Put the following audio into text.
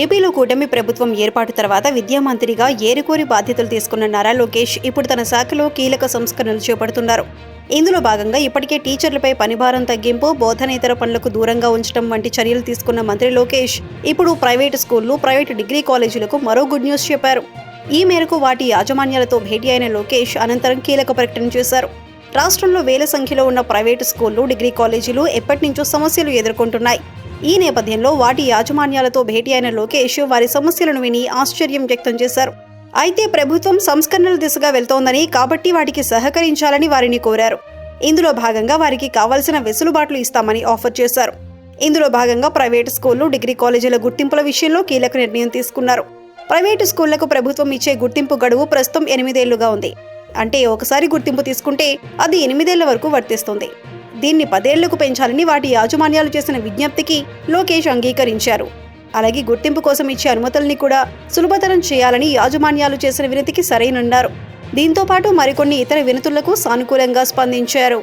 ఏపీలో కూటమి ప్రభుత్వం ఏర్పాటు తర్వాత విద్యామంత్రిగా ఏరుకోరి బాధ్యతలు తీసుకున్న నారా లోకేష్ ఇప్పుడు తన శాఖలో కీలక సంస్కరణలు చేపడుతున్నారు. ఇందులో భాగంగా ఇప్పటికే టీచర్లపై పనిభారం తగ్గింపు బోధనేతర పనులకు దూరంగా ఉంచడం వంటి చర్యలు తీసుకున్న మంత్రి లోకేష్ ఇప్పుడు ప్రైవేటు స్కూళ్ళు ప్రైవేటు డిగ్రీ కాలేజీలకు మరో గుడ్ న్యూస్ చెప్పారు. ఈ మేరకు వాటి యాజమాన్యాలతో భేటీ అయిన లోకేష్ అనంతరం కీలక ప్రకటన చేశారు. రాష్ట్రంలో వేల సంఖ్యలో ఉన్న ప్రైవేటు స్కూళ్ళు డిగ్రీ కాలేజీలు ఎప్పటి నుంచో సమస్యలు ఎదుర్కొంటున్నాయి. ఈ నేపథ్యంలో వాటి యాజమాన్యాలతో భేటీ అయిన లోకేష్ వారి సమస్యలను విని ఆశ్చర్యం వ్యక్తం చేశారు. అయితే ప్రభుత్వం సంస్కరణల దిశగా వెళ్తోందని కాబట్టి వాటికి సహకరించాలని వారిని కోరారు. ఇందులో భాగంగా వారికి కావలసిన వెసులుబాట్లు ఇస్తామని ఆఫర్ చేశారు. ఇందులో భాగంగా ప్రైవేటు స్కూళ్ళు డిగ్రీ కాలేజీల గుర్తింపుల విషయంలో కీలక నిర్ణయం తీసుకున్నారు. ప్రైవేటు స్కూళ్ళకు ప్రభుత్వం ఇచ్చే గుర్తింపు గడువు ప్రస్తుతం ఎనిమిదేళ్ళుగా ఉంది. అంటే ఒకసారి గుర్తింపు తీసుకుంటే అది ఎనిమిదేళ్ళ వరకు వర్తిస్తుంది. దీన్ని పదేళ్ళకు పెంచాలని వాటి యాజమాన్యాలు చేసిన విజ్ఞప్తికి లోకేష్ అంగీకరించారు. అలాగే గుర్తింపు కోసం ఇచ్చే అనుమతుల్ని కూడా సులభతరం చేయాలని యాజమాన్యాలు చేసిన వినతికి సరైనన్నారు. దీంతో పాటు మరికొన్ని ఇతర వినతులకు సానుకూలంగా స్పందించారు.